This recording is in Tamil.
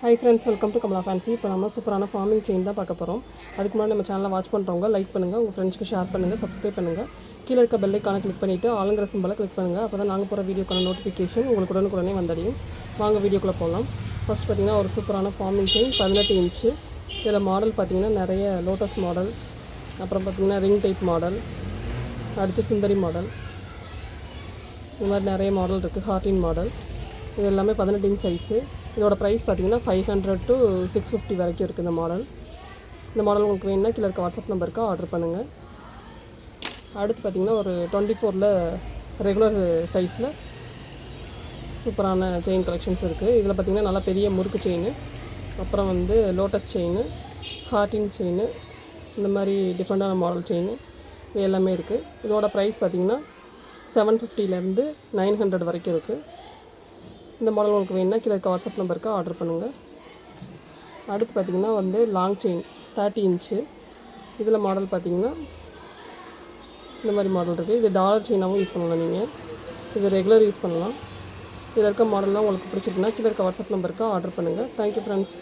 Hi friends welcome to Kamala fancy இப்போ நம்ம சூப்பரான ஃபார்மிங் செயின் தான் பார்க்க போகிறோம் அதுக்கு முன்னாடி நம்ம சேனலை வாட்ச் பண்ணுறவங்க லைக் பண்ணுங்கள் உங்கள் ஃப்ரெண்ட்ஸ்க்கு ஷேர் பண்ணுங்கள் சப்ஸ்கிரைப் பண்ணுங்கள் கீழே இருக்க பெல்லைக்கான கிளிக் பண்ணிவிட்டு ஆளுங்கிற சிம்பலை கிளிக் பண்ணுங்கள் அப்போ தான் நாங்கள் போகிற வீடியோக்கான நோட்டிஃபிகேஷன் உங்களுக்கு உடனுக்குடனே வந்தடையும். வாங்க வீடியோக்குள்ளே போகலாம் ஃபர்ஸ்ட் பார்த்தீங்கன்னா ஒரு சூப்பரான ஃபார்மிங் செயின் பதினெட்டு இன்ச்சு இதில் மாடல் பார்த்தீங்கன்னா நிறைய லோட்டஸ் மாடல் அப்புறம் பார்த்தீங்கன்னா ரிங் டைப் மாடல் அடுத்து சுந்தரி மாடல் இந்த மாதிரி நிறைய மாடல் இருக்குது ஹார்டின் மாடல் இது எல்லாமே பதினெட்டு இன்ச் சைஸு இதோட ப்ரைஸ் பார்த்தீங்கன்னா five hundred to six fifty வரைக்கும் இருக்குது இந்த மாடல் இந்த மாடல் உங்களுக்கு வேணும்னா கீழே இருக்க வாட்ஸ்அப் நம்பருக்கு ஆர்டர் பண்ணுங்கள் அடுத்து பார்த்தீங்கன்னா ஒரு டுவெண்ட்டி ஃபோரில் ரெகுலர் சைஸில் சூப்பரான செயின் கலெக்ஷன்ஸ் இருக்குது இதில் பார்த்தீங்கன்னா நல்லா பெரிய முறுக்கு செயின் அப்புறம் வந்து லோட்டஸ் செயின் ஹார்டின் செயின் இந்த மாதிரி டிஃப்ரெண்ட்டான மாடல் செயின் இது எல்லாமே இருக்குது இதோட ப்ரைஸ் பார்த்தீங்கன்னா செவன் ஃபிஃப்டிலேருந்து நைன் ஹண்ட்ரட் வரைக்கும் இருக்குது இந்த மாடல் உங்களுக்கு வேணும்னா கீழே இருக்க வாட்ஸ்அப் நம்பருக்கு ஆர்டர் பண்ணுங்கள் அடுத்து பார்த்தீங்கன்னா வந்து லாங் செயின் தேர்ட்டி இன்ச்சு இதில் மாடல் பார்த்தீங்கன்னா இந்த மாதிரி மாடல் இருக்குது இது டாலர் செயினாகவும் யூஸ் பண்ணலாம் நீங்கள் இது ரெகுலர் யூஸ் பண்ணலாம். இதில் இருக்க மாடல்லாம் உங்களுக்கு பிடிச்சிருக்குன்னா கீழே இருக்க வாட்ஸ்அப் நம்பருக்கு ஆர்டர் பண்ணுங்கள் தேங்க்யூ ஃப்ரெண்ட்ஸ்